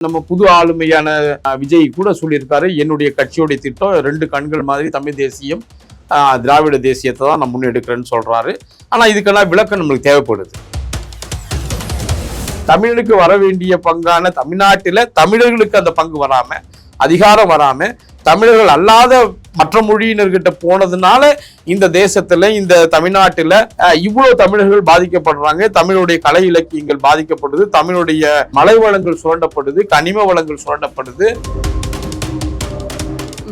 நம்ம புது ஆளுமையான விஜய் கூட சொல்லியிருக்காரு என்னுடைய கட்சியோடைய திட்டம் ரெண்டு கண்கள் மாதிரி தமிழ் தேசியம் அஹ், திராவிட தேசியத்தை தான் நான் முன்னெடுக்கிறேன்னு சொல்றாரு. ஆனால் இதுக்கெல்லாம் விளக்கம் நம்மளுக்கு தேவைப்படுது. தமிழுக்கு வர வேண்டிய பங்கான தமிழ்நாட்டில் தமிழர்களுக்கு அந்த பங்கு வராம அதிகாரம் வராம தமிழர்கள் அல்லாத மற்ற மொழியினர்கிட்ட போனதுனால இந்த தேசத்துல இந்த தமிழ்நாட்டுல இவ்வளவு தமிழர்கள் பாதிக்கப்படுறாங்க. தமிழுடைய கலை இலக்கியங்கள் பாதிக்கப்படுது. தமிழுடைய மலை வளங்கள் சுரண்டப்படுது. கனிம வளங்கள் சுரண்டப்படுது.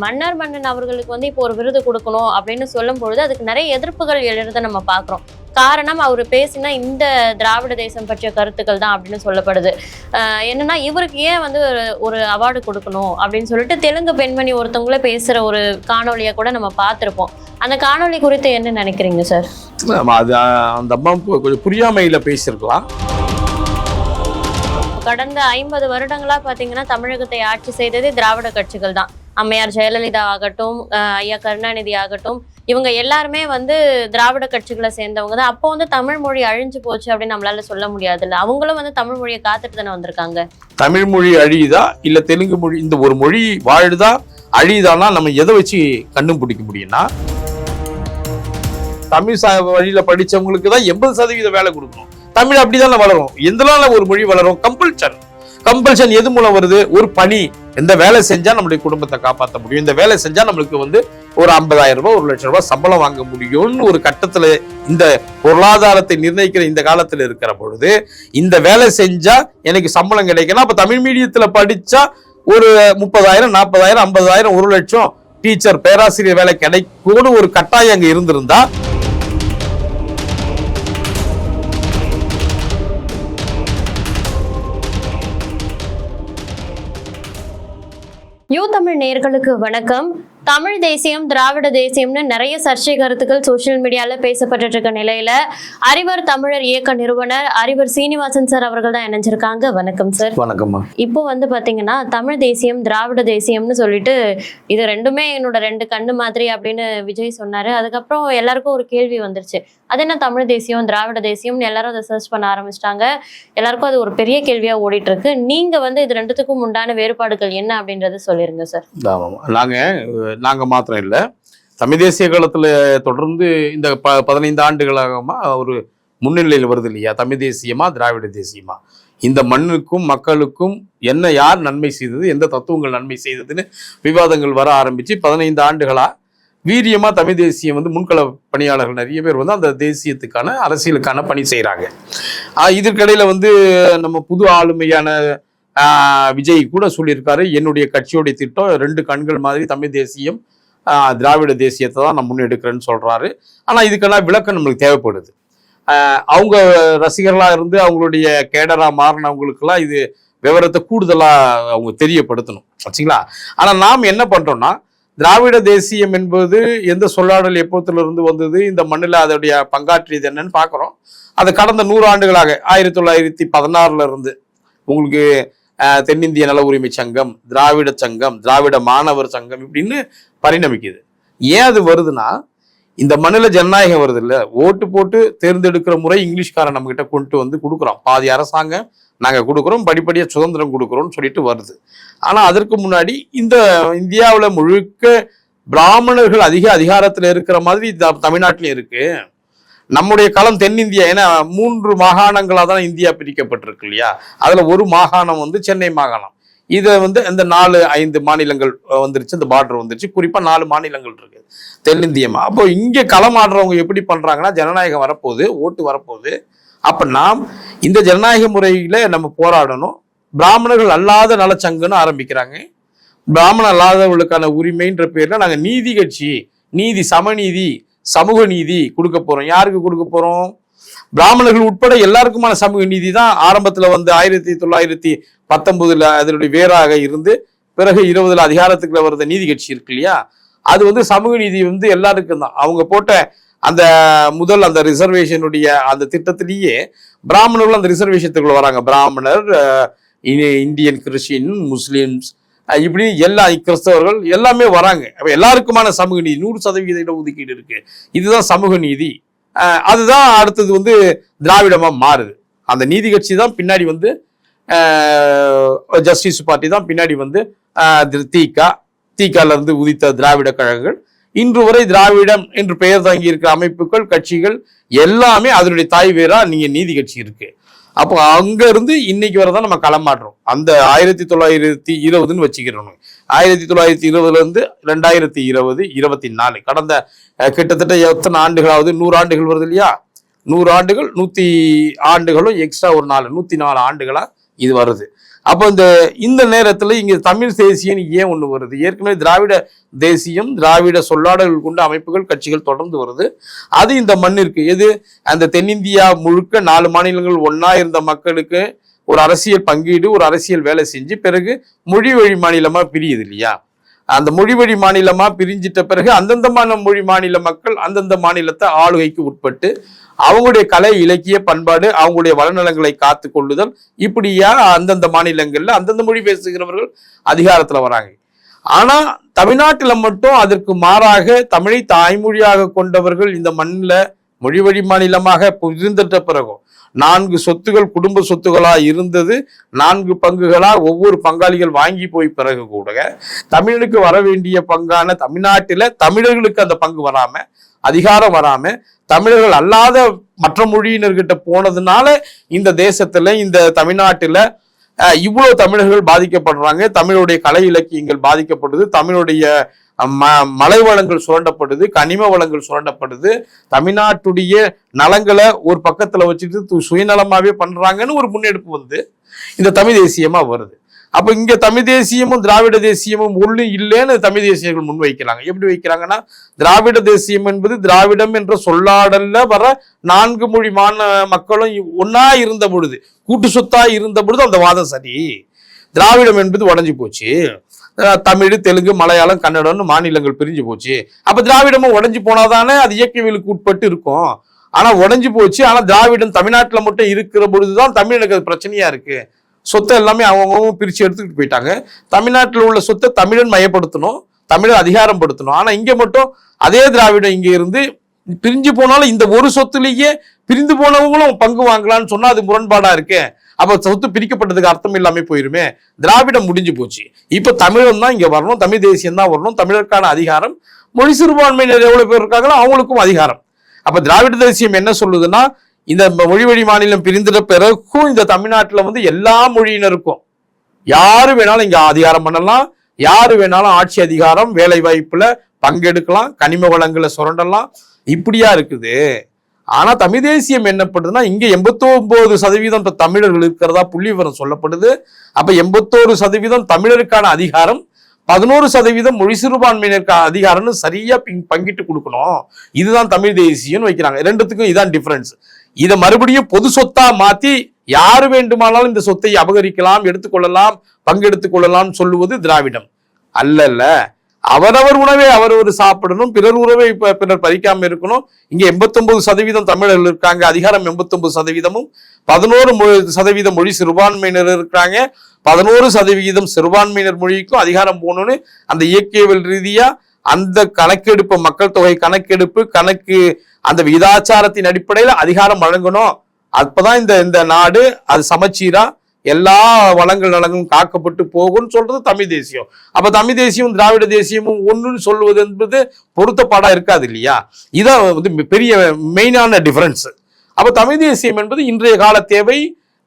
மன்னர் மன்னன் அவர்களுக்கு வந்து இப்போ ஒரு விருது கொடுக்கணும் அப்படின்னு சொல்லும் பொழுது அதுக்கு நிறைய எதிர்ப்புகள் எழுறத நம்ம பார்க்குறோம். காரணம் அவர் பேசின இந்த திராவிட தேசம் பற்றிய கருத்துக்கள் தான் அப்படின்னு சொல்லப்படுது. என்னன்னா இவருக்கு ஏன் வந்து ஒரு- அவார்டு கொடுக்கணும் அப்படின்னு சொல்லிட்டு தெலுங்கு பெண்மணி ஒருத்தவங்கள பேசுற ஒரு காணொளியை கூட நம்ம பார்த்திருப்போம். அந்த காணொளி குறித்து என்ன நினைக்கிறீங்க சார் அது அந்த அம்மா கொஞ்சம் புரியாமையில பேசியிருக்கலாம் கடந்த ஐம்பது வருடங்களா பாத்தீங்கன்னா தமிழகத்தை ஆட்சி செய்ததே திராவிட கட்சிகள் தான். அம்மையார் ஜெயலலிதா ஆகட்டும் ஐயா கருணாநிதி ஆகட்டும் இவங்க எல்லாருமே வந்து திராவிட கட்சிகளை சேர்ந்தவங்க தான். அப்போ வந்து தமிழ் மொழி அழிஞ்சு போச்சு அப்படின்னு நம்மளால சொல்ல முடியாதுல்ல. அவங்களும் வந்து தமிழ் மொழியை காத்துட்டு தானே வந்திருக்காங்க? தமிழ் மொழி அழியுதா? இல்ல தெலுங்கு மொழி இந்த ஒரு மொழி வாழுதா? அழியுதானா? நம்ம எதை வச்சு கண்ணும் பிடிக்க முடியும்னா தமிழ் ச- வழியில படிச்சவங்களுக்கு தான் எண்பது சதவீத வேலை கொடுக்கணும். தமிழ் அப்படிதானே வளரும். எந்தனால ஒரு மொழி வளரும்? கம்பல்ஷன் கம்பல்ஷன் எது மூலம் வருது? ஒரு பணி. எந்த வேலை செஞ்சா நம்மளுடைய குடும்பத்தை காப்பாற்ற முடியும். இந்த வேலை செஞ்சா நம்மளுக்கு வந்து ஒரு ஐம்பதாயிரம் ரூபாய் ஒரு லட்சம் ரூபாய் சம்பளம் வாங்க முடியும்னு ஒரு கட்டத்துல இந்த பொருளாதாரத்தை நிர்ணயிக்கிற இந்த காலத்துல இருக்கிற பொழுது இந்த வேலை செஞ்சா எனக்கு சம்பளம் கிடைக்கணும். அப்ப தமிழ் மீடியத்துல படிச்சா ஒரு முப்பதாயிரம் நாற்பதாயிரம் ஐம்பதாயிரம் ஒரு லட்சம். டீச்சர் பேராசிரியர் வேலை கிடைக்கும்னு ஒரு கட்டாயம் அங்க இருந்திருந்தா யூ தமிழ் நேயர்களுக்கு வணக்கம். தமிழ் தேசியம் திராவிட தேசியம்னு நிறைய சர்ச்சை கருத்துக்கள் சோஷியல் மீடியால பேசப்பட்டு இருக்க நிலையில அறிவர் தமிழர் இயக்க நிறுவனர் அறிவர் சீனிவாசன் சார் அவர்கள் தான் இணைஞ்சிருக்காங்க. வணக்கம் சார் வணக்கம்மா. இப்போ வந்து பாத்தீங்கன்னா தமிழ் தேசியம் திராவிட தேசியம்னு சொல்லிட்டு இது ரெண்டுமே என்னோட ரெண்டு கண்ணு மாதிரி அப்படின்னு விஜய் சொன்னாரு. அதுக்கப்புறம் எல்லாருக்கும் ஒரு கேள்வி வந்துருச்சு. அது என்ன தமிழ் தேசியம் திராவிட தேசியம்னு எல்லாரும் அதை சர்ச் பண்ண ஆரம்பிச்சிட்டாங்க. எல்லாருக்கும் அது ஒரு பெரிய கேள்வியாக ஓடிட்டு இருக்கு நீங்க வந்து இது ரெண்டுத்துக்கும் உண்டான வேறுபாடுகள் என்ன அப்படின்றத சொல்லிருங்க சார் நாங்க நாங்க மாத்திரம் இல்லை. தமிழ் தேசிய காலத்துல தொடர்ந்து இந்த ப பதினைந்து ஆண்டுகளாகமா ஒரு முன்னிலையில் வருது இல்லையா? தமிழ் தேசியமா திராவிட தேசியமா? இந்த மண்ணுக்கும் மக்களுக்கும் என்ன யார் நன்மை செய்தது எந்த தத்துவங்கள் நன்மை செய்ததுன்னு விவாதங்கள் வர ஆரம்பித்து பதினைந்து ஆண்டுகளாக வீரியமாக தமிழ் தேசியம் வந்து முன்கள பணியாளர்கள் நிறைய பேர் வந்து அந்த தேசியத்துக்கான அரசியலுக்கான பணி செய்கிறாங்க இதற்கிடையில் வந்து நம்ம புது ஆளுமையான விஜய் கூட சொல்லியிருக்காரு என்னுடைய கட்சியோடைய திட்டம் ரெண்டு கண்கள் மாதிரி தமிழ் தேசியம் திராவிட தேசியத்தை தான் நான் முன்னெடுக்கிறேன்னு சொல்கிறாரு ஆனால் இதுக்கெல்லாம் விளக்கம் நம்மளுக்கு தேவைப்படுது. அவங்க ரசிகர்களாக இருந்து அவங்களுடைய கேடராக மாறினவங்களுக்கெல்லாம் இது விவரத்தை கூடுதலாக அவங்க தெரியப்படுத்தணும். சரிங்களா? ஆனால் நாம் என்ன பண்ணுறோன்னா திராவிட தேசியம் என்பது எந்த சொல்லாடல் எப்போத்திலிருந்து வந்தது இந்த மண்ணில் அதோடைய பங்காற்றியது என்னன்னு பார்க்குறோம். அது கடந்த நூறு ஆண்டுகளாக ஆயிரத்தி தொள்ளாயிரத்தி பதினாறுல இருந்து உங்களுக்கு தென்னிந்திய நல உரிமை சங்கம் திராவிட சங்கம் திராவிட மாணவர் சங்கம் இப்படின்னு பரிணமிக்குது. ஏன் அது வருதுன்னா இந்த மண்ணில் ஜனநாயகம் வருது இல்லை ஓட்டு போட்டு தேர்ந்தெடுக்கிற முறை இங்கிலீஷ்காரன் நம்மகிட்ட கொண்டு வந்து கொடுக்குறோம் பாதி அரசாங்கம் நாங்கள் கொடுக்குறோம் படிப்படியாக சுதந்திரம் கொடுக்குறோம்னு சொல்லிட்டு வருது. ஆனால் அதற்கு முன்னாடி இந்த இந்தியாவில் முழுக்க பிராமணர்கள் அதிக அதிகாரத்தில் இருக்கிற மாதிரி தமிழ்நாட்டிலையும் தமிழ்நாட்டிலும் இருக்கு. நம்முடைய களம் தென்னிந்தியா ஏன்னா மூன்று மாகாணங்களாக தான் இந்தியா பிரிக்கப்பட்டிருக்கு இல்லையா? அதில் ஒரு மாகாணம் வந்து சென்னை மாகாணம். இதை வந்து இந்த நாலு ஐந்து மாநிலங்கள் வந்துருச்சு இந்த பார்டர் வந்துருச்சு. குறிப்பாக நாலு மாநிலங்கள் இருக்குது தென்னிந்தியமா. அப்போ இங்கே களம் ஆடுறவங்க எப்படி பண்ணுறாங்கன்னா ஜனநாயகம் வரப்போகுது ஓட்டு வரப்போகுது. அப்ப நாம் இந்த ஜனநாயக முறையில நம்ம போராடணும். பிராமணர்கள் அல்லாத நலச்சங்கன்னு ஆரம்பிக்கிறாங்க. பிராமணன் அல்லாதவர்களுக்கான உரிமைன்ற பேர்ல நாங்க நீதி கட்சி நீதி சமநீதி சமூக நீதி கொடுக்க போறோம். யாருக்கு கொடுக்க போறோம்? பிராமணர்கள் உட்பட எல்லாருக்குமான சமூக நீதி தான் ஆரம்பத்துல வந்து ஆயிரத்தி தொள்ளாயிரத்தி பத்தொன்பதுல அதனுடைய வேறாக இருந்து பிறகு இருபதுல அதிகாரத்துக்குள்ள வர்ற நீதி கட்சி இருக்கு இல்லையா? அது வந்து சமூக நீதி வந்து எல்லாருக்கும் தான். அவங்க போட்ட அந்த முதல் அந்த ரிசர்வேஷனுடைய அந்த திட்டத்திலேயே பிராமணர்கள் அந்த ரிசர்வேஷத்துக்குள்ள வராங்க. பிராமணர் இ- இந்தியன் கிறிஸ்டின் முஸ்லீம்ஸ் இப்படி எல்லா கிறிஸ்தவர்கள் எல்லாமே வராங்க. அப்போ எல்லாருக்குமான சமூக நீதி நூறு சதவீத இடஒதுக்கீடு இருக்கு. இதுதான் சமூக நீதி. அதுதான் அடுத்தது வந்து திராவிடமாக மாறுது. அந்த நீதி கட்சி தான் பின்னாடி வந்து ஜஸ்டிஸ் பார்ட்டி தான் பின்னாடி வந்து திரு தீகா தீகால இருந்து உதித்த திராவிட கழகங்கள் இன்று வரை திராவிடம் என்று பெயர் தாங்கி இருக்கிற அமைப்புகள் கட்சிகள் எல்லாமே அதனுடைய தாய் வேறா நீங்க நீதி கட்சி இருக்கு. அப்போ அங்க இருந்து இன்னைக்கு வரை தான் நம்ம களமாடுறோம். அந்த ஆயிரத்தி தொள்ளாயிரத்தி இருபதுன்னு வச்சுக்கிறோம். ஆயிரத்தி தொள்ளாயிரத்தி இருபதுல இருந்து ரெண்டாயிரத்தி இருபது இருபத்தி நாலு. கடந்த கிட்டத்தட்ட எத்தனை ஆண்டுகளாவது? நூறு ஆண்டுகள் வருது இல்லையா? நூறு ஆண்டுகள் நூத்தி ஆண்டுகளும் எக்ஸ்ட்ரா ஒரு நாலு நூத்தி நாலு ஆண்டுகளா இது வருது. அப்போ இந்த இந்த நேரத்தில் இங்கே தமிழ் தேசியன்னு ஏன் ஒன்று வருது? ஏற்கனவே திராவிட தேசியம் திராவிட சொல்லாடல்கள் கொண்ட அமைப்புகள் கட்சிகள் தொடர்ந்து வருது. அது இந்த மண்ணிற்கு எது? அந்த தென்னிந்தியா முழுக்க நாலு மாநிலங்கள் ஒன்றா இருந்த மக்களுக்கு ஒரு அரசியல் பங்கீடு ஒரு அரசியல் வேலை செஞ்சு பிறகு மொழி வழி மாநிலமாக பிரியுது இல்லையா? அந்த மொழி வழி மாநிலமா பிரிஞ்சிட்ட பிறகு அந்தந்த மொழி மாநில மக்கள் அந்தந்த மாநிலத்தை ஆளுகைக்கு உட்பட்டு அவங்களுடைய கலை இலக்கிய பண்பாடு அவங்களுடைய வளநலங்களை காத்து கொள்ளுதல். இப்படியா அந்தந்த மாநிலங்கள்ல அந்தந்த மொழி பேசுகிறவர்கள் அதிகாரத்துல வராங்க? ஆனா தமிழ்நாட்டில் மட்டும் அதற்கு மாறாக தமிழை தாய்மொழியாக கொண்டவர்கள் இந்த மண்ணில் மொழி வழி மாநிலமாக இருந்துட்ட பிறகும் நான்கு சொத்துகள் குடும்ப சொத்துகளா இருந்தது. நான்கு பங்குகளா ஒவ்வொரு பங்காளிகள் வாங்கி போய் பிறகு கூட தமிழனுக்கு வர வேண்டிய பங்கான தமிழ்நாட்டில் தமிழர்களுக்கு அந்த பங்கு வராம அதிகாரம் வராம தமிழர்கள் அல்லாத மற்ற மொழியினர்கிட்ட போனதுனால இந்த தேசத்துல இந்த தமிழ்நாட்டில் இவ்வளோ தமிழர்கள் பாதிக்கப்படுறாங்க. தமிழுடைய கலை இலக்கியங்கள் பாதிக்கப்படுது. தமிழுடைய ம மலை வளங்கள் சுரண்டப்படுது கனிம வளங்கள் சுரண்டப்படுது. தமிழ்நாட்டுடைய நலங்களை ஒரு பக்கத்தில் வச்சுட்டு சுயநலமாகவே பண்ணுறாங்கன்னு ஒரு முன்னெடுப்பு வந்து இந்த தமிழ் தேசியமாக வருது. அப்போ இங்கே தமிழ் தேசியமும் திராவிட தேசியமும் ஒன்று இல்லைன்னு தமிழ் தேசியர்கள் முன்வைக்கிறாங்க. எப்படி வைக்கிறாங்கன்னா திராவிட தேசியம் என்பது திராவிடம் என்ற சொல்லாடல்ல வர நான்கு மொழி மாண மக்களும் ஒன்னா இருந்த பொழுது கூட்டு சொத்தா இருந்த பொழுது அந்த வாதம் சரி. திராவிடம் என்பது உடஞ்சி போச்சு. தமிழ் தெலுங்கு மலையாளம் கன்னடம்னு மாநிலங்கள் பிரிஞ்சு போச்சு. அப்போ திராவிடமும் உடஞ்சி போனாதானே அது இயக்கவியலுக்கு உட்பட்டு இருக்கும். ஆனால் உடஞ்சி போச்சு. ஆனால் திராவிடம் தமிழ்நாட்டில் மட்டும் இருக்கிற பொழுது தான் தமிழனுக்கு அது பிரச்சனையாக இருக்குது சொத்தை எல்லாமே அவங்கவுங்க பிரித்து எடுத்துக்கிட்டு போயிட்டாங்க. தமிழ்நாட்டில் உள்ள சொத்தை தமிழன் மயப்படுத்தணும். தமிழர் அதிகாரப்படுத்தணும். ஆனால் இங்கே மட்டும் அதே திராவிடம் இங்கே இருந்து பிரிஞ்சு போனாலும் இந்த ஒரு சொத்துலேயே பிரிந்து போனவங்களும் பங்கு வாங்கலாம்னு சொன்னால் அது முரண்பாடாக இருக்குது அப்ப சொத்து பிரிக்கப்பட்டதுக்கு அர்த்தம் இல்லாமல் போயிருமே. திராவிடம் முடிஞ்சு போச்சு. இப்ப தமிழன் தான் இங்க வரணும் தமிழ் தேசியம் தான் வரணும் தமிழருக்கான அதிகாரம் மொழி சிறுபான்மையினர் எவ்வளவு பேர் இருக்காங்களோ அவங்களுக்கும் அதிகாரம். அப்ப திராவிட தேசியம் என்ன சொல்லுதுன்னா இந்த மொழி வழி மாநிலம் பிரிந்த பிறகும் இந்த தமிழ்நாட்டுல வந்து எல்லா மொழியினருக்கும் யாரு வேணாலும் இங்க அதிகாரம் பண்ணலாம் யாரு வேணாலும் ஆட்சி அதிகாரம் வேலை வாய்ப்புல பங்கெடுக்கலாம் கனிம வளங்களை சுரண்டலாம். இப்படியா இருக்குது. ஆனா தமிழ் தேசியம் என்னப்படுதுன்னா இங்க எண்பத்தொன்பது சதவீதம் தமிழர்கள் இருக்கிறதா புள்ளி விவரம் சொல்லப்படுது. அப்ப எண்பத்தோரு சதவீதம் தமிழருக்கான அதிகாரம் பதினோரு சதவீதம் மொழி சிறுபான்மையினருக்கான அதிகாரம்னு சரியா பிங்- பங்கிட்டு கொடுக்கணும். இதுதான் தமிழ் தேசியம்னு வைக்கிறாங்க. ரெண்டுத்துக்கும் இதான் டிஃபரன்ஸ் இதை மறுபடியும் பொது சொத்தா மாத்தி யாரு வேண்டுமானாலும் இந்த சொத்தை அபகரிக்கலாம் எடுத்துக்கொள்ளலாம் பங்கெடுத்துக் கொள்ளலாம் சொல்லுவது திராவிடம். அல்லல்ல. அவரவர் உணவை அவரவர் சாப்பிடணும். பிறர் உறவை பிறர் பறிக்காம இருக்கணும். இங்க 89% சதவீதம் தமிழர்கள் இருக்காங்க. அதிகாரம் 89% சதவீதமும் பதினோரு மொழி- சதவீதம் மொழி சிறுபான்மையினர் இருக்காங்க. பதினோரு சதவிகிதம் சிறுபான்மையினர் மொழிக்கும் அதிகாரம் போகணும்னு அந்த இயற்கையல் ரீதியா அந்த கணக்கெடுப்பு மக்கள் தொகை கணக்கெடுப்பு கணக்கு அந்த விகிதாச்சாரத்தின் அடிப்படையில் அதிகாரம் வழங்கணும். அப்பதான் இந்த இந்த நாடு அது சமச்சீரா எல்லா வளங்கள் நலங்களும் காக்கப்பட்டு போகும்னு சொல்றது தமிழ் தேசியம். அப்ப தமிழ் தேசியமும் திராவிட தேசியமும் ஒன்றுன்னு சொல்லுவது என்பது பொருத்தப்பாடா இருக்காது இல்லையா? இதான் வந்து பெரிய மெயினான டிஃபரன்ஸ் அப்ப தமிழ் தேசியம் என்பது இன்றைய கால தேவை.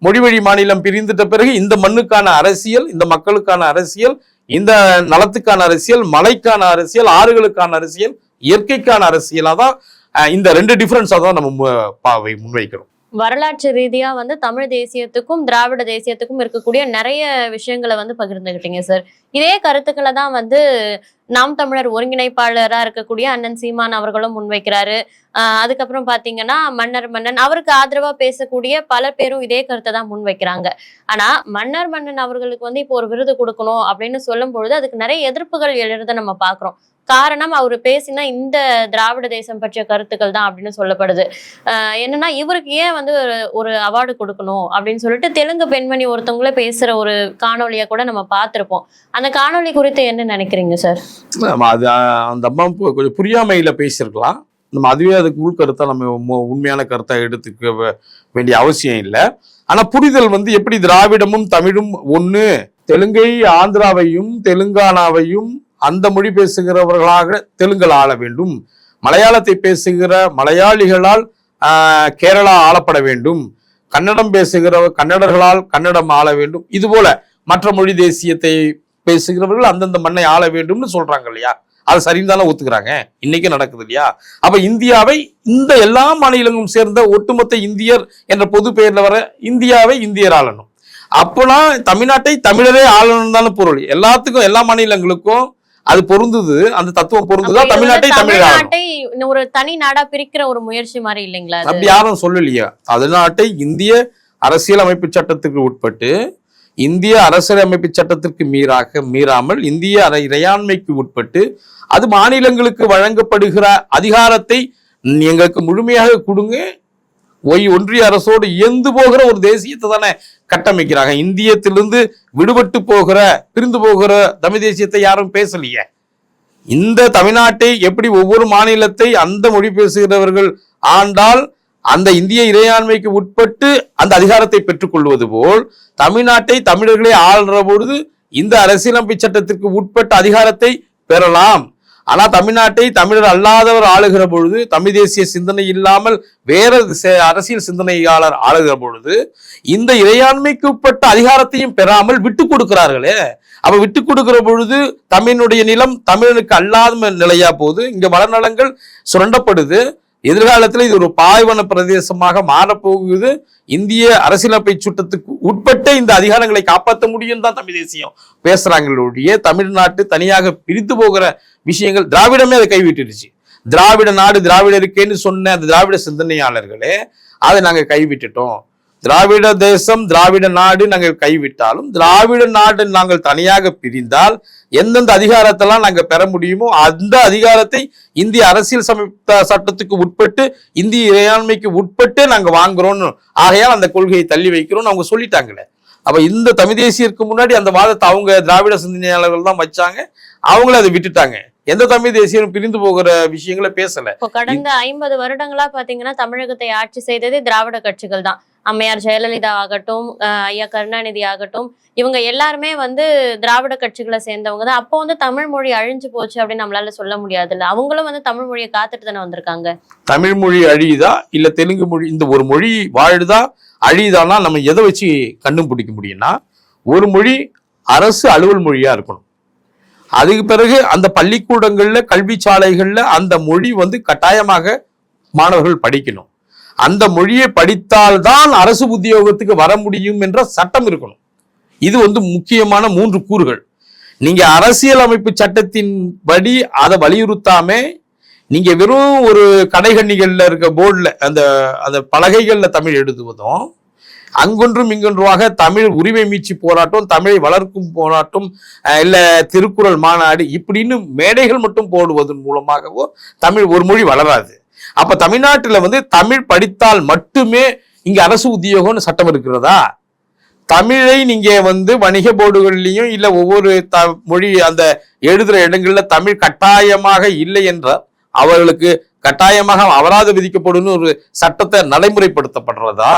மொழிவழி மாநிலம் பிரிந்துட்ட பிறகு இந்த மண்ணுக்கான அரசியல் இந்த மக்களுக்கான அரசியல் இந்த நலத்துக்கான அரசியல் மலைக்கான அரசியல் ஆறுகளுக்கான அரசியல் இயற்கைக்கான அரசியலாக தான் இந்த ரெண்டு டிஃப்ரென்ஸாக தான் நம்ம முன்வைக்கிறோம். வரலாற்று ரீதியா வந்து தமிழ் தேசியத்துக்கும் திராவிட தேசியத்துக்கும் இருக்கக்கூடிய நிறைய விஷயங்களை வந்து பகிர்ந்துகிட்டீங்க சார் இதே கருத்துக்களை தான் வந்து நாம் தமிழர் ஒருங்கிணைப்பாளரா இருக்கக்கூடிய அண்ணன் சீமான் அவர்களும் முன்வைக்கிறாரு. ஆஹ் அதுக்கப்புறம் பாத்தீங்கன்னா மன்னர் மன்னன் அவருக்கு ஆதரவா பேசக்கூடிய பல பேரும் இதே கருத்தை தான் முன்வைக்கிறாங்க. ஆனா மன்னர் மன்னன் அவர்களுக்கு வந்து இப்போ ஒரு விருது கொடுக்கணும் அப்படின்னு சொல்லும் பொழுது அதுக்கு நிறைய எதிர்ப்புகள் எழுறத நம்ம பாக்குறோம். காரணம் அவர் பேசினா இந்த திராவிட தேசம் பற்றிய கருத்துக்கள் தான் அப்படின்னு சொல்லப்படுது. ஆஹ் என்னன்னா இவருக்கு ஏன் வந்து ஒரு- ஒரு அவார்டு கொடுக்கணும் அப்படின்னு சொல்லிட்டு தெலுங்கு பெண்மணி ஒருத்தவங்களே பேசுற ஒரு காணொலியை கூட நம்ம பார்த்திருப்போம். அந்த காணொளி குறித்து என்ன நினைக்கிறீங்க சார் நம்ம அது அந்த அம்மா பு- கொஞ்சம் புரியாமையில பேசியிருக்கலாம் நம்ம அதுவே அதுக்கு உள்கருத்தை நம்ம உண்மையான கருத்தை எடுத்துக்க வேண்டிய அவசியம் இல்லை. ஆனா புரிதல் வந்து எப்படி திராவிடமும் தமிழும் ஒன்று தெலுங்கை ஆந்திராவையும் தெலுங்கானாவையும் அந்த மொழி பேசுகிறவர்களாக தெலுங்கல் ஆள வேண்டும். மலையாளத்தை பேசுகிற மலையாளிகளால் கேரளா ஆளப்பட வேண்டும். கன்னடம் பேசுகிற கன்னடர்களால் கன்னடம் ஆள வேண்டும். இது போல மற்ற மொழி தேசியத்தை பேசுகிறவர்கள் அந்தந்த மண்ணை ஆள வேண்டும்னு சொல்றாங்க இல்லையா? அது சரிந்தானே ஒத்துக்கிறாங்க. இன்னைக்கு நடக்குது இல்லையா? அப்ப இந்தியாவை இந்த எல்லா மாநிலங்களும் சேர்ந்த ஒட்டுமொத்த இந்தியர் என்ற பொது பெயர்ல வர இந்தியாவை இந்தியர் ஆளணும். அப்போனா தமிழ்நாட்டை தமிழரே ஆளணும் தானே பொருள். எல்லாத்துக்கும் எல்லா மாநிலங்களுக்கும் அது பொருந்துது அந்த தத்துவம் பொருந்துதா தமிழ்நாட்டை தமிழ்நாட்டை ஒரு தனி நாடா பிரிக்கிற ஒரு முயற்சி மாதிரி இல்லைங்களா அப்படி யாரும் சொல்லலையா. தமிழ்நாட்டை இந்திய அரசியல் அமைப்பு சட்டத்துக்கு உட்பட்டு இந்திய அரசியலமைப்பு சட்டத்திற்கு மீறாக மீறாமல் இந்திய இறையாண்மைக்கு உட்பட்டு அது மாநிலங்களுக்கு வழங்கப்படுகிற அதிகாரத்தை எங்களுக்கு முழுமையாக கொடுங்க ஒய் ஒன்றிய அரசோடு இயந்து போகிற ஒரு தேசியத்தை தானே கட்டமைக்கிறாங்க. இந்தியத்திலிருந்து விடுபட்டு போகிற பிரிந்து போகிற தமிழ் தேசியத்தை யாரும் பேசலையே. இந்த தமிழ்நாட்டை எப்படி ஒவ்வொரு மாநிலத்தை அந்த மொழி பேசுகிறவர்கள் ஆண்டால் அந்த இந்திய இறையாண்மைக்கு உட்பட்டு அந்த அதிகாரத்தை பெற்றுக்கொள்வது போல் தமிழ்நாட்டை தமிழர்களே ஆள்ற பொழுது இந்த அரசியலமைப்பு சட்டத்திற்கு உட்பட்ட அதிகாரத்தை பெறலாம். ஆனா தமிழ்நாட்டை தமிழர் அல்லாதவர் ஆளுகிற பொழுது தமிழ் தேசிய சிந்தனை இல்லாமல் வேற சே- அரசியல் சிந்தனையாளர் ஆளுகிற பொழுது இந்த இறையாண்மைக்கு உட்பட்ட அதிகாரத்தையும் பெறாமல் விட்டு கொடுக்கிறார்களே. அப்ப விட்டு கொடுக்கிற பொழுது தமிழனுடைய நிலம் தமிழனுக்கு அல்லாத நிலையா போகுது. இங்க வளநலங்கள் சுரண்டப்படுது. எதிர்காலத்தில் இது ஒரு பாய்வன பிரதேசமாக மாறப்போகுது. இந்திய அரசியலமைப்பை சுட்டத்துக்கு உட்பட்ட இந்த அதிகாரங்களை காப்பாற்ற முடியும் தான் தமிழ் தேசியம் பேசுறாங்களுடைய. தமிழ்நாட்டு தனியாக பிரித்து போகிற விஷயங்கள் திராவிடமே அதை கைவிட்டுடுச்சு. திராவிட நாடு திராவிட இருக்கேன்னு சொன்ன அந்த திராவிட சிந்தனையாளர்களே அதை நாங்கள் கைவிட்டுட்டோம். திராவிட தேசம் திராவிட நாடு நாங்கள் கைவிட்டாலும் திராவிட நாடு நாங்கள் தனியாக பிரிந்தால் எந்தெந்த அதிகாரத்தெல்லாம் நாங்கள் பெற முடியுமோ அந்த அதிகாரத்தை இந்திய அரசியல் சம சட்டத்துக்கு உட்பட்டு இந்திய இறையாண்மைக்கு உட்பட்டு நாங்கள் வாங்குறோம்னு. ஆகையால் அந்த கொள்கையை தள்ளி வைக்கிறோம்னு அவங்க சொல்லிட்டாங்களே. அப்ப இந்த தமிழ் தேசியருக்கு முன்னாடி அந்த வாதத்தை அவங்க திராவிட சிந்தனையாளர்கள் தான் வச்சாங்க. அவங்கள அதை விட்டுட்டாங்க. எந்த தமிழ் தேசியம் பிரிந்து போகிற விஷயங்களை பேசல. இப்போ கடந்த ஐம்பது வருடங்களா பாத்தீங்கன்னா தமிழகத்தை ஆட்சி செய்ததே திராவிட கட்சிகள் தான். அம்மையார் ஜெயலலிதா ஆகட்டும் ஐயா கருணாநிதி ஆகட்டும் இவங்க எல்லாருமே வந்து திராவிட கட்சிகளை சேர்ந்தவங்க தான். அப்போ வந்து தமிழ் மொழி அழிஞ்சு போச்சு அப்படின்னு நம்மளால சொல்ல முடியாது இல்லை அவங்களும் வந்து தமிழ் மொழியை காத்துட்டு தானே வந்திருக்காங்க? தமிழ் மொழி அழியுதா? இல்ல தெலுங்கு மொழி இந்த ஒரு மொழி வாழுதா? அழியுதானா? நம்ம எதை வச்சு கண்டுபிடிக்க முடியும்னா ஒரு மொழி அரசு அலுவல் மொழியா இருக்கணும். அதுக்கு பிறகு அந்த பள்ளிக்கூடங்கள்ல கல்வி சாலைகள்ல அந்த மொழி வந்து கட்டாயமாக மாணவர்கள் படிக்கணும். அந்த மொழியை படித்தால்தான் அரசு உத்தியோகத்துக்கு வர முடியும் என்ற சட்டம் இருக்கணும். இது வந்து முக்கியமான மூன்று கூறுகள். நீங்க அரசியல் அமைப்பு சட்டத்தின் படி அதை வலியுறுத்தாம நீங்க வெறும் ஒரு கடைகண்ணிகள்ல இருக்க போர்டில் அந்த அந்த பலகைகள்ல தமிழ் எழுதுவதும் அங்கொன்றும் இங்கொன்றுமாக தமிழ் உரிமை மீட்சி போராட்டம் தமிழை வளர்க்கும் போராட்டம் இல்லை திருக்குறள் மாநாடு இப்படின்னு மேடைகள் மட்டும் போடுவதன் மூலமாகவோ தமிழ் ஒரு மொழி வளராது. அப்ப தமிழ்நாட்டில் வந்து தமிழ் படித்தால் மட்டுமே இங்க அரசு உத்தியோகம்னு சட்டம் இருக்கிறதா? தமிழை நீங்க வந்து வணிக போர்டுகள்லயும் இல்ல ஒவ்வொரு த மொழி அந்த எழுதுற இடங்கள்ல தமிழ் கட்டாயமாக இல்லை என்றால் அவர்களுக்கு கட்டாயமாக அபராதம் விதிக்கப்படும் ஒரு சட்டத்தை நடைமுறைப்படுத்தப்படுறதா?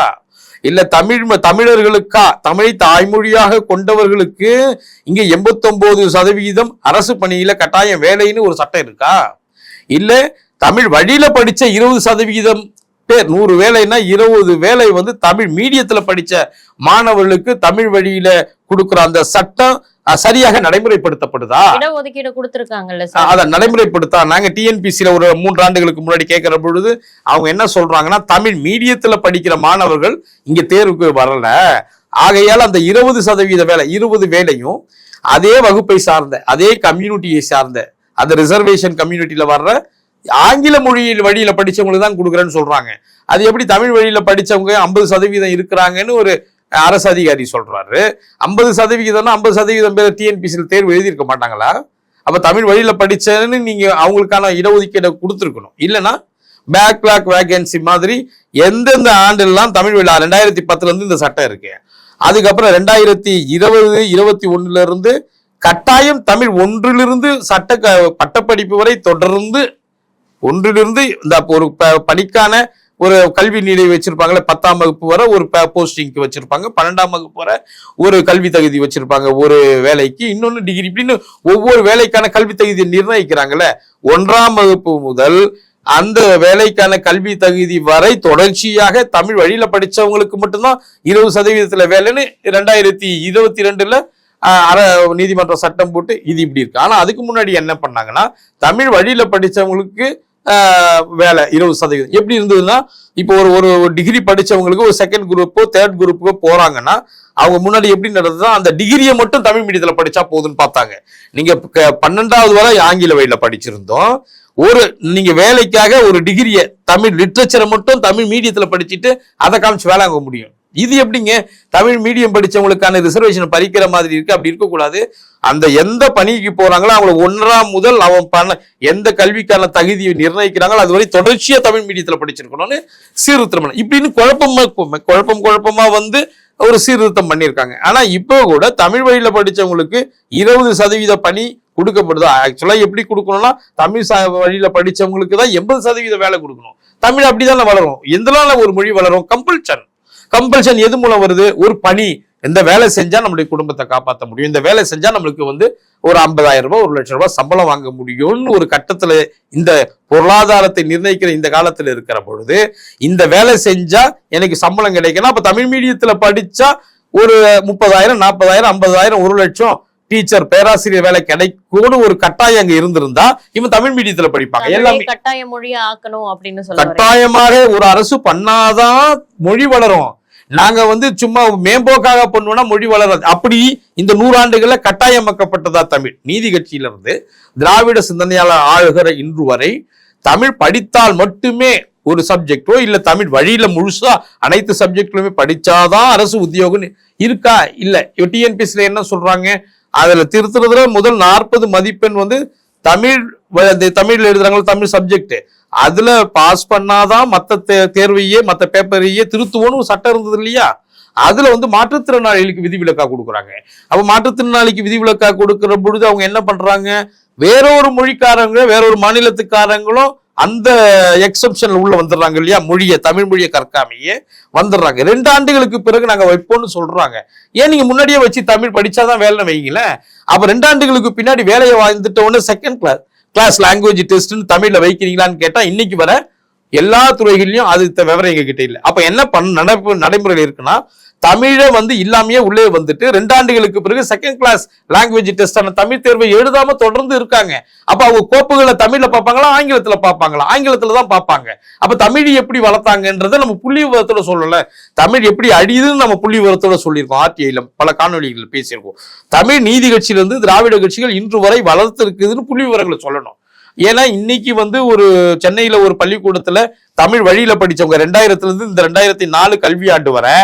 இல்ல தமிழ் தமிழர்களுக்கா தமிழை தாய்மொழியாக கொண்டவர்களுக்கு இங்க எண்பத்தொன்பது சதவிகிதம் அரசு பணியில கட்டாயம் வேலைன்னு ஒரு சட்டம் இருக்கா? இல்ல தமிழ் வழியில படிச்ச இருபது சதவிகிதம் பேர் நூறு வேலைன்னா இருபது வேலை வந்து தமிழ் மீடியத்துல படிச்ச மாணவர்களுக்கு தமிழ் வழியில கொடுக்குற அந்த சட்டம் சரியாக நடைமுறைப்படுத்தப்படுதா? இடஒதுக்கீடு கொடுத்திருக்காங்கல்ல அதை நடைமுறைப்படுத்தா? நாங்க டிஎன்பிசியில ஒரு மூன்று ஆண்டுகளுக்கு முன்னாடி கேட்கிற பொழுது அவங்க என்ன சொல்றாங்கன்னா தமிழ் மீடியத்துல படிக்கிற மாணவர்கள் இங்க தேர்வுக்கு வரல. ஆகையால் அந்த இருபது சதவீத வேலை இருபது வேலையும் அதே வகுப்பை சார்ந்த அதே கம்யூனிட்டியை சார்ந்த அந்த ரிசர்வேஷன் கம்யூனிட்டியில வர்ற ஆங்கில மொழியில் வழியில படிச்சவங்களுக்கு தான் கொடுக்குறேன்னு சொல்றாங்க. அது எப்படி தமிழ் வழியில படிச்சவங்க ஐம்பது சதவீதம் இருக்கிறாங்கன்னு ஒரு அரசு அதிகாரி சொல்றாரு. ஐம்பது சதவிகிதம்னா ஐம்பது சதவீதம் பேர் டிஎன்பிசியில் தேர்வு எழுதியிருக்க மாட்டாங்களா? அப்ப தமிழ் வழியில படிச்சேன்னு நீங்க அவங்களுக்கான இடஒதுக்கீடை கொடுத்துருக்கணும். இல்லைன்னா பேக்லாக் வேகன்சி மாதிரி எந்தெந்த ஆண்டுலாம் தமிழ் வழியில் ரெண்டாயிரத்தி பத்துல இருந்து இந்த சட்டம் இருக்கு. அதுக்கப்புறம் ரெண்டாயிரத்தி இருபது இருபத்தி ஒன்றுலேருந்து இருந்து கட்டாயம் தமிழ் ஒன்றிலிருந்து சட்ட பட்டப்படிப்பு வரை தொடர்ந்து ஒன்றிலிருந்து இந்த ஒரு ப- பணிக்கான ஒரு கல்வி நிலை வச்சிருப்பாங்களே பத்தாம் வகுப்பு வரை ஒரு போஸ்டிங்க்கு வச்சிருப்பாங்க பன்னெண்டாம் வகுப்பு வர ஒரு கல்வி தகுதி வச்சிருப்பாங்க ஒரு வேலைக்கு. இன்னொன்று டிகிரி இப்படின்னு ஒவ்வொரு வேலைக்கான கல்வி தகுதியை நிர்ணயிக்கிறாங்கல்ல ஒன்றாம் வகுப்பு முதல் அந்த வேலைக்கான கல்வி தகுதி வரை தொடர்ச்சியாக தமிழ் வழியில படிச்சவங்களுக்கு மட்டும்தான் இருபது சதவீதத்துல வேலைன்னு ரெண்டாயிரத்தி இருபத்தி ரெண்டுல அற நீதிமன்ற சட்டம் போட்டு இது இப்படி இருக்கு. ஆனா அதுக்கு முன்னாடி என்ன பண்ணாங்கன்னா தமிழ் வழியில படிச்சவங்களுக்கு வேலை இருபது சதவீதம். எப்படி இருந்ததுன்னா இப்போ ஒரு ஒரு டிகிரி படித்தவங்களுக்கு ஒரு செகண்ட் குரூப்போ தேர்ட் குரூப்புக்கோ போகிறாங்கன்னா அவங்க முன்னாடி எப்படி நடந்ததுன்னா அந்த டிகிரியை மட்டும் தமிழ் மீடியத்தில் படித்தா போதும்னு பார்த்தாங்க. நீங்கள் பன்னெண்டாவது வரை ஆங்கில வழியில் படிச்சிருந்தோம். ஒரு நீங்க வேலைக்காக ஒரு டிகிரியை தமிழ் லிட்ரேச்சரை மட்டும் தமிழ் மீடியத்துல படிச்சுட்டு அதை காமிச்சு வேலை வாங்க முடியும். இது எப்படிங்க? தமிழ் மீடியம் படிச்சவங்களுக்கான ரிசர்வேஷன் பறிக்கிற மாதிரி இருக்கு. அப்படி இருக்கக்கூடாது. அந்த எந்த பணிக்கு போறாங்களோ அவங்கள ஒன்றாம் முதல் அவன் பண்ண எந்த கல்விக்கான தகுதியை நிர்ணயிக்கிறாங்களோ அதுவரை தொடர்ச்சியா தமிழ் மீடியத்துல படிச்சிருக்கணும்னு சீர்திருத்தம். இப்படின்னு குழப்பமா குழப்பம் குழப்பமா வந்து ஒரு சீர்திருத்தம் பண்ணியிருக்காங்க. ஆனா இப்போ கூட தமிழ் வழியில படிச்சவங்களுக்கு இருபது சதவீத பணி கொடுக்கப்படுது? ஆக்சுவலா எப்படி கொடுக்கணும்னா தமிழ் ச- வழியில படிச்சவங்களுக்கு தான் எண்பது சதவீத வேலை கொடுக்கணும். தமிழ் அப்படிதானே வளரும். எந்தனால ஒரு மொழி வளரும்? கம்பல்ஷன் கம்பல்ஷன் எது மூலம் வருது? ஒரு பணி. இந்த வேலை செஞ்சா நம்மளுடைய குடும்பத்தை காப்பாற்ற முடியும். இந்த வேலை செஞ்சா நம்மளுக்கு வந்து ஒரு ஐம்பதாயிரம் ரூபாய் ஒரு லட்சம் ரூபாய் சம்பளம் வாங்க முடியும்னு ஒரு கட்டத்துல இந்த பொருளாதாரத்தை நிர்ணயிக்கிற இந்த காலத்துல இருக்கிற பொழுது இந்த வேலை செஞ்சா எனக்கு சம்பளம் கிடைக்கணும். அப்ப தமிழ் மீடியத்துல படிச்சா ஒரு முப்பதாயிரம் நாற்பதாயிரம் ஐம்பதாயிரம் ஒரு லட்சம் டீச்சர் பேராசிரியர் வேலை கிடைக்கும்னு ஒரு கட்டாயம் அங்க இருந்திருந்தா இவன் தமிழ் மீடியத்துல படிப்பாங்க. எல்லாமே கட்டாய மொழியா ஆக்கணும் அப்படின்னு சொல்ல. கட்டாயமாக ஒரு அரசு பண்ணாதான் மொழி வளரும். நாங்க வந்து சும்மா மேம்போக்காக பண்ணுவோம்னா மொழி வளராது அப்படி இந்த நூறாண்டுகள்ல கட்டாயமாக்கப்பட்டதா தமிழ். நீதி கட்சியிலிருந்து திராவிட சிந்தனையாளர் ஆளுகிற இன்று வரை தமிழ் படித்தால் மட்டுமே ஒரு சப்ஜெக்டோ இல்ல தமிழ் வழியில முழுசா அனைத்து சப்ஜெக்ட்லுமே படிச்சாதான் அரசு உத்தியோகம் இருக்கா? இல்ல. இப்ப டிஎன்பிஎஸ்ல என்ன சொல்றாங்க? அதுல திருத்துறதுல முதல் நாற்பது மதிப்பெண் வந்து தமிழ் வ- இந்த தமிழ்ல எழுதுறாங்களோ தமிழ் சப்ஜெக்ட். அதுல பாஸ் பண்ணாதான் மத்த தே- தேர்வையே மத்த பேப்பரையே திருத்துவோன்னு ஒரு சட்டம் இருந்தது இல்லையா? அதுல வந்து மாற்றுத்திறனாளிகளுக்கு விதிவிலக்கா கொடுக்குறாங்க. அப்ப மாற்றுத்திறனாளிக்கு விதிவிலக்கா கொடுக்கிற பொழுது அவங்க என்ன பண்றாங்க? வேறொரு மொழிக்காரங்க வேறொரு மாநிலத்துக்காரங்களும் அந்த எக்ஸப்ஷன்ல உள்ள வந்துடுறாங்க இல்லையா? மொழியை தமிழ் மொழியை கற்காமையே வந்துடுறாங்க. ரெண்டு ஆண்டுகளுக்கு பிறகு நாங்க வைப்போம்னு சொல்றாங்க. ஏன் நீங்க முன்னாடியே வச்சு தமிழ் படிச்சாதான் வேலை வைங்களேன்? அப்ப ரெண்டு ஆண்டுகளுக்கு பின்னாடி வேலையை வாழ்ந்துட்ட உடனே செகண்ட் கிளாஸ் கிளாஸ் லாங்குவேஜ் டெஸ்ட்னு தமிழில் வைக்கிறீங்களான்னு கேட்டால் இன்னைக்கு வர எல்லா துறைகள்லயும் அது த- விவரம் எங்ககிட்ட இல்லை. அப்போ அப்ப என்ன பண்ண நடப்பு நடைமுறையில் இருக்குன்னா தமிழை வந்து இல்லாமையே உள்ளே வந்துட்டு ரெண்டு ஆண்டுகளுக்கு பிறகு செகண்ட் கிளாஸ் லாங்குவேஜ் டெஸ்டான தமிழ் தேர்வை எழுதாம தொடர்ந்து இருக்காங்க. அப்ப அவங்க கோப்புகளை தமிழ்ல பார்ப்பாங்களா ஆங்கிலத்துல பார்ப்பாங்களா? ஆங்கிலத்துல தான் பார்ப்பாங்க. அப்ப தமிழ் எப்படி வளர்த்தாங்கன்றதை நம்ம புள்ளி விவரத்தோட சொல்லல. தமிழ் எப்படி அழியுதுன்னு நம்ம புள்ளி விவரத்தோட சொல்லியிருக்கோம். ஆர்டிஐல பல காணொலிகள் பேசியிருக்கோம். தமிழ் நீதி கட்சியிலிருந்து திராவிட கட்சிகள் இன்று வரை வளர்த்து இருக்குதுன்னு புள்ளி விவரங்களை சொல்லணும். ஏன்னா இன்னைக்கு வந்து ஒரு சென்னையில ஒரு பள்ளிக்கூடத்துல தமிழ் வழியில படிச்சவங்க ரெண்டாயிரத்துல இருந்து இந்த ரெண்டாயிரத்தி நாலு கல்வியாண்டு வரை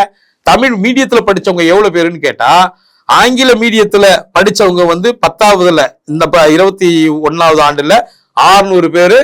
தமிழ் மீடியத்தில் படிச்சவங்க எவ்வளோ பேருன்னு கேட்டால் ஆங்கில மீடியத்தில் படித்தவங்க வந்து பத்தாவதுல இந்த ப- இருபத்தி ஒன்றாவது ஆண்டில் ஆறுநூறு பேர்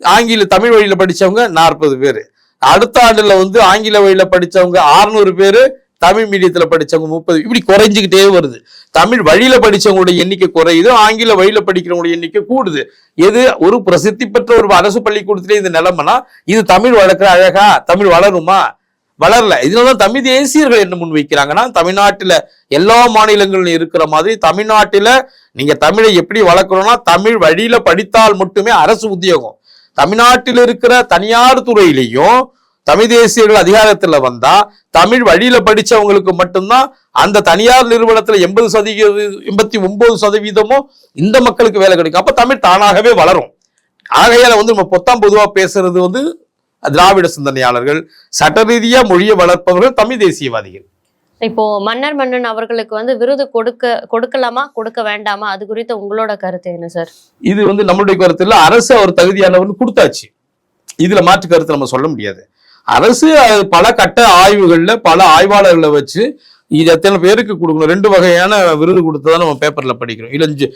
ஆங்கில தமிழ் வழியில் படித்தவங்க நாற்பது பேர். அடுத்த ஆண்டில் வந்து ஆங்கில வழியில் படிச்சவங்க ஆறுநூறு பேர் தமிழ் மீடியத்தில் படித்தவங்க முப்பது இப்படி குறைஞ்சுக்கிட்டே வருது. தமிழ் வழியில் படித்தவங்களுடைய எண்ணிக்கை குறையுது ஆங்கில வழியில் படிக்கிறவங்களுடைய எண்ணிக்கை கூடுது. எது? ஒரு பிரசித்தி பெற்ற ஒரு அரசு பள்ளிக்கூடத்திலே இந்த நிலைமைனா இது தமிழ் வளர்க்குற அழகா? தமிழ் வளருமா? வளரல. இதனாலதான் தமிழ் தேசியர்கள் என்ன முன் வைக்கிறாங்கன்னா எல்லா மாநிலங்களிலும் இருக்கிற மாதிரி தமிழ்நாட்டில் நீங்க தமிழை எப்படி வளர்க்கணும்னா தமிழ் வழியில படித்தால் மட்டுமே அரசு உத்தியோகம். தமிழ்நாட்டில் இருக்கிற தனியார் துறையிலையும் தமிழ் தேசியர்கள் அதிகாரத்துல வந்தா தமிழ் வழியில படிச்சவங்களுக்கு மட்டும்தான் அந்த தனியார் நிறுவனத்துல எண்பது சதவீத எண்பத்தி ஒன்பது சதவீதமும் இந்த மக்களுக்கு வேலை கிடைக்கும். அப்ப தமிழ் தானாகவே வளரும். ஆகையால வந்து நம்ம பொத்தாம் பொதுவா பேசுறது வந்து திராவிட சிந்தனையாளர்கள் சட்ட ரீதியா மொழியை வளர்ப்பவர்கள் தமிழ் தேசியவாதிகள். இப்போ மன்னர் மன்னன் அவர்களுக்கு வந்து விருது கொடுக்க கொடுக்கலாமா கொடுக்க வேண்டாமா? அது குறித்த உங்களோட கருத்து என்ன சார் இது வந்து நம்மளுடைய கருத்துல அரசு அவர் தகுதியானவர்னு கொடுத்தாச்சு. இதுல மாற்று கருத்து நம்ம சொல்ல முடியாது. அரசு பல கட்ட ஆய்வுகள்ல பல ஆய்வாளர்களை வச்சு இது எத்தனை பேருக்கு கொடுக்கணும்? ரெண்டு வகையான விருது கொடுத்ததான் நம்ம பேப்பர்ல படிக்கிறோம். இளஞ்சு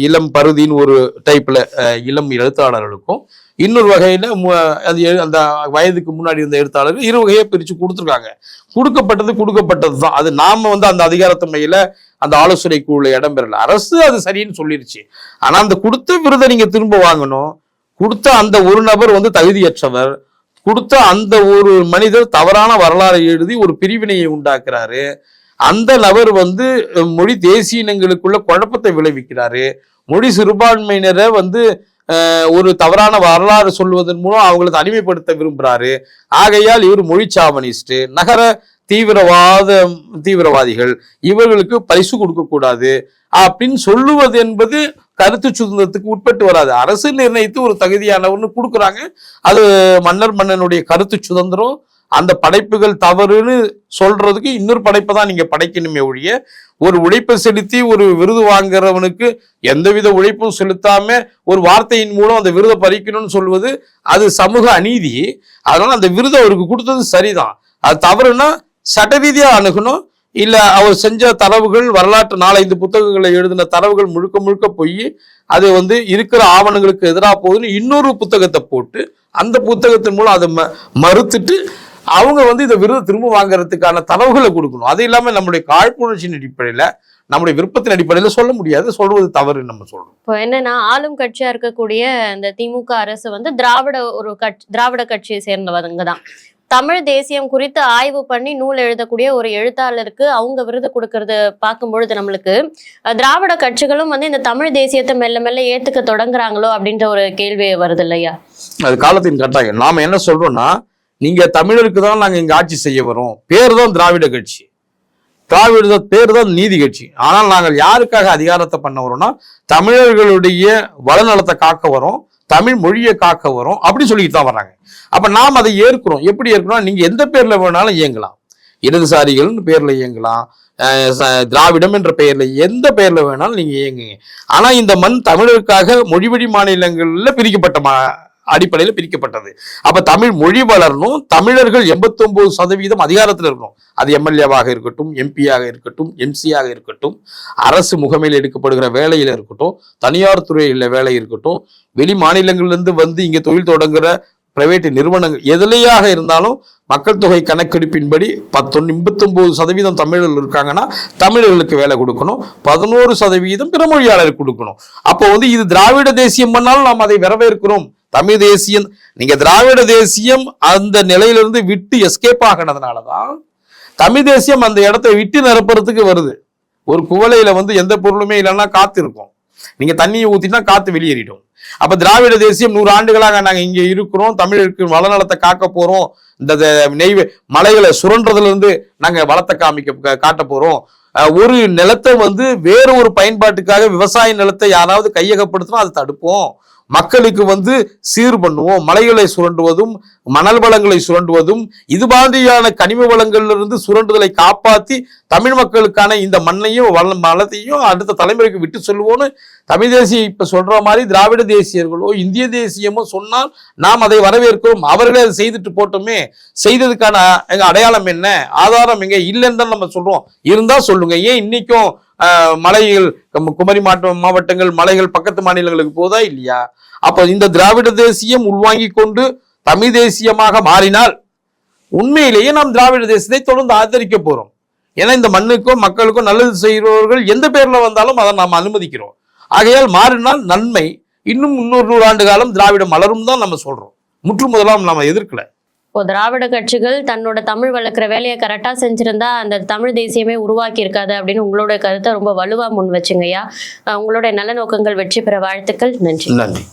இளம் பருதின்னு ஒரு டைப்ல இளம் எழுத்தாளர்களுக்கும் இன்னொரு வகையில மு- அது எழு- அந்த வயதுக்கு முன்னாடி இருந்த எழுத்தாளர்கள் இரு வகையை பிரிச்சு கொடுத்துருக்காங்க. கொடுக்கப்பட்டது கொடுக்கப்பட்டது தான். அது நாம வந்து அந்த அதிகாரத்தன்மையில அந்த ஆலோசனை குழுல இடம்பெறல அரசு அது சரின்னு சொல்லிருச்சு. ஆனா அந்த கொடுத்த விருதை நீங்க திரும்ப வாங்கணும். கொடுத்த அந்த ஒரு நபர் வந்து தகுதியற்றவர். கொடுத்த அந்த ஒரு மனிதர் தவறான வரலாறை எழுதி ஒரு பிரிவினையை உண்டாக்குறாரு. அந்த நபர் வந்து மொழி தேசிய இனங்களுக்குள்ள குழப்பத்தை விளைவிக்கிறாரு. மொழி சிறுபான்மையினரை வந்து ஒரு தவறான வரலாறு சொல்வதன் மூலம் அவங்களை தனிமைப்படுத்த விரும்புகிறாரு ஆகையால் இவர் மொழி சாவனிஸ்ட் நகர தீவிரவாத தீவிரவாதிகள். இவர்களுக்கு பரிசு கொடுக்கக்கூடாது. அப்படின்னு சொல்லுவது என்பது கருத்து சுதந்திரத்துக்கு உட்பட்டு வராது. அரசு நிர்ணயித்து ஒரு தகுதியானவர்னு கொடுக்குறாங்க. அது மன்னர் மன்னனுடைய கருத்து சுதந்திரம். அந்த படைப்புகள் தவறுன்னு சொல்றதுக்கு இன்னொரு படைப்பை தான் நீங்க படைக்கணுமே ஒழிய ஒரு உழைப்பை செலுத்தி ஒரு விருது வாங்குறவனுக்கு எந்தவித உழைப்பும் செலுத்தாம ஒரு வார்த்தையின் மூலம் அந்த விருதை பறிக்கணும்னு சொல்வது அது சமூக அநீதி. அதனால அந்த விருதை அவருக்கு கொடுத்தது சரிதான். அது தவறுனா சட்ட ரீதியாக அணுகணும். இல்ல அவர் செஞ்ச தரவுகள் வரலாற்று நாலஞ்சு புத்தகங்களை எழுதின தரவுகள் முழுக்க முழுக்க போய் அது வந்து இருக்கிற ஆவணங்களுக்கு எதிராக போகுதுன்னு இன்னொரு புத்தகத்தை போட்டு அந்த புத்தகத்தின் மூலம் அதை ம- மறுத்துட்டு அவங்க வந்து இந்த விருதை திரும்ப வாங்குறதுக்கான தரவுகளை கொடுக்கணும். அது இல்லாம நம்முடைய காழ்ப்புணர்ச்சியின் அடிப்படையில நம்முடைய விருப்பத்தின் அடிப்படையில சொல்ல முடியாது. சொல்வது தவறு நம்ம சொல்றோம். இப்போ என்னன்னா ஆளும் கட்சியா இருக்கக்கூடிய இந்த திமுக அரசு வந்து திராவிட ஒரு கட்சி திராவிட கட்சியை சேர்ந்தவங்க தான். தமிழ் தேசியம் குறித்து ஆய்வு பண்ணி நூல் எழுதக்கூடிய ஒரு எழுத்தாளருக்கு அவங்க விருது கொடுக்கறது பார்க்கும்பொழுது நம்மளுக்கு திராவிட கட்சிகளும் வந்து இந்த தமிழ் தேசியத்தை மெல்ல மெல்ல ஏத்துக்க தொடங்குறாங்களோ அப்படின்ற ஒரு கேள்வி வருது இல்லையா? அது காலத்தின் கட்டாயம். நாம என்ன சொல்றோம்னா நீங்க தமிழருக்கு தான் நாங்க இங்க ஆட்சி செய்ய வரோம். பேர் தான் திராவிட கட்சி. திராவிட பேர் தான் நீதி கட்சி. ஆனால் நாங்கள் யாருக்காக அதிகாரத்தை பண்ண வரோம்னா தமிழர்களுடைய வளநலத்தை காக்க வரோம். தமிழ் மொழியை காக்க வரும். அப்படி சொல்லிட்டு தான் வர்றாங்க. அப்ப நாம் அதை ஏற்கிறோம். எப்படி ஏற்கிறோம் நீங்க எந்த பேர்ல வேணாலும் இயங்கலாம். இடதுசாரிகள்னு பேர்ல இயங்கலாம். திராவிடம் என்ற பெயர்ல எந்த பெயர்ல வேணாலும் நீங்க இயங்குங்க. ஆனா இந்த மண் தமிழருக்காக மொழிவழி மாநிலங்கள்ல பிரிக்கப்பட்ட மா அடிப்படையில் பிரிக்கப்பட்டது. அப்ப தமிழ் மொழி வளரணும். தமிழர்கள் 89% சதவீதம் அதிகாரத்தில் இருக்கணும். அது எம்எல்ஏவாக இருக்கட்டும் எம்பியாக இருக்கட்டும் எம்சியாக இருக்கட்டும் அரசு முகமையில் எடுக்கப்படுகிற வேலையில இருக்கட்டும் தனியார் துறையில் வேலை இருக்கட்டும் வெளி மாநிலங்கள்லேருந்து வந்து இங்கே தொழில் தொடங்குற பிரைவேட் நிறுவனங்கள் எதிலையாக இருந்தாலும் மக்கள் தொகை கணக்கெடுப்பின்படி பத்தொன்னு எண்பத்தொம்போது சதவீதம் தமிழர்கள் இருக்காங்கன்னா தமிழர்களுக்கு வேலை கொடுக்கணும். பதினோரு சதவீதம் பிற மொழியாளருக்கு கொடுக்கணும். அப்போ வந்து இது திராவிட தேசியம் பண்ணாலும் நாம் அதை வரவேற்கிறோம். தமிழ் தேசியம் நீங்க திராவிட தேசியம் அந்த நிலையிலிருந்து விட்டு எஸ்கேப் ஆகினதுனால தான் தமிழ் தேசியம் அந்த இடத்தை விட்டு நிரப்புறதுக்கு வருது. ஒரு குவளையில் வந்து எந்த பொருளுமே இல்லைன்னா காத்து இருக்கும் நீங்க தண்ணியை ஊத்தினா காத்து வெளியேறிடும். அப்ப திராவிட தேசியம் நூறு ஆண்டுகளாக நாங்க இங்க இருக்கிறோம். தமிழருக்கு வளநலத்தை காக்க போறோம். இந்த நெய் மலைகளை சுரண்டதுல இருந்து நாங்க வளத்தை காமிக்க காட்ட போறோம். ஒரு நிலத்தை வந்து வேற ஒரு பயன்பாட்டுக்காக விவசாய நிலத்தை யாராவது கையகப்படுத்தினா அதை தடுப்போம். மக்களுக்கு வந்து சீர் பண்ணுவோம். மலைகளை சுரண்டுவதும் மணல் வளங்களை சுரண்டுவதும் இது மாதிரியான கனிம வளங்களிலிருந்து சுரண்டுதலை காப்பாற்றி தமிழ் மக்களுக்கான இந்த மண்ணையும் வள மலத்தையும் அடுத்த தலைமுறைக்கு விட்டு சொல்லுவோன்னு தமிழ் தேசிய இப்போ சொல்கிற மாதிரி திராவிட தேசியர்களோ இந்திய தேசியமோ சொன்னால் நாம் அதை வரவேற்கிறோம். அவர்களே அதை செய்துட்டு போட்டோமே. செய்ததுக்கான எங்கள் அடையாளம் என்ன? ஆதாரம் எங்கே இல்லைன்னு தான் நம்ம சொல்கிறோம் இருந்தால் சொல்லுங்கள் ஏன் இன்றைக்கும் மலைகள் குமரி மாவட்ட மாவட்டங்கள் மலைகள் பக்கத்து மாநிலங்களுக்கு போதா இல்லையா? அப்போ இந்த திராவிட தேசியம் உள்வாங்கி கொண்டு தமிழ் தேசியமாக மாறினால் உண்மையிலேயே நாம் திராவிட தேசத்தை தொடர்ந்து ஆதரிக்க போகிறோம் ஏன்னா இந்த மண்ணுக்கும் மக்களுக்கும் நல்லது செய்கிறவர்கள் எந்த பேரில் வந்தாலும் அதை நாம் அனுமதிக்கிறோம். ஆகையால் மாறினால் நன்மை. இன்னும் முன்னூறு நூறு ஆண்டு காலம் திராவிடம் மலரும் தான் நம்ம சொல்றோம். முற்று முதலாம் நம்ம எதிர்க்கல. இப்போ திராவிட கட்சிகள் தன்னோட தமிழ் வளர்க்குற வேலையை கரெக்டா செஞ்சிருந்தா அந்த தமிழ் தேசியமே உருவாக்கி இருக்காது அப்படின்னு உங்களோட கருத்தை ரொம்ப வலுவா முன் வச்சுங்கய்யா அஹ் உங்களோட நல்ல நோக்கங்கள் வெற்றி பெற வாழ்த்துக்கள். நன்றி. நன்றி.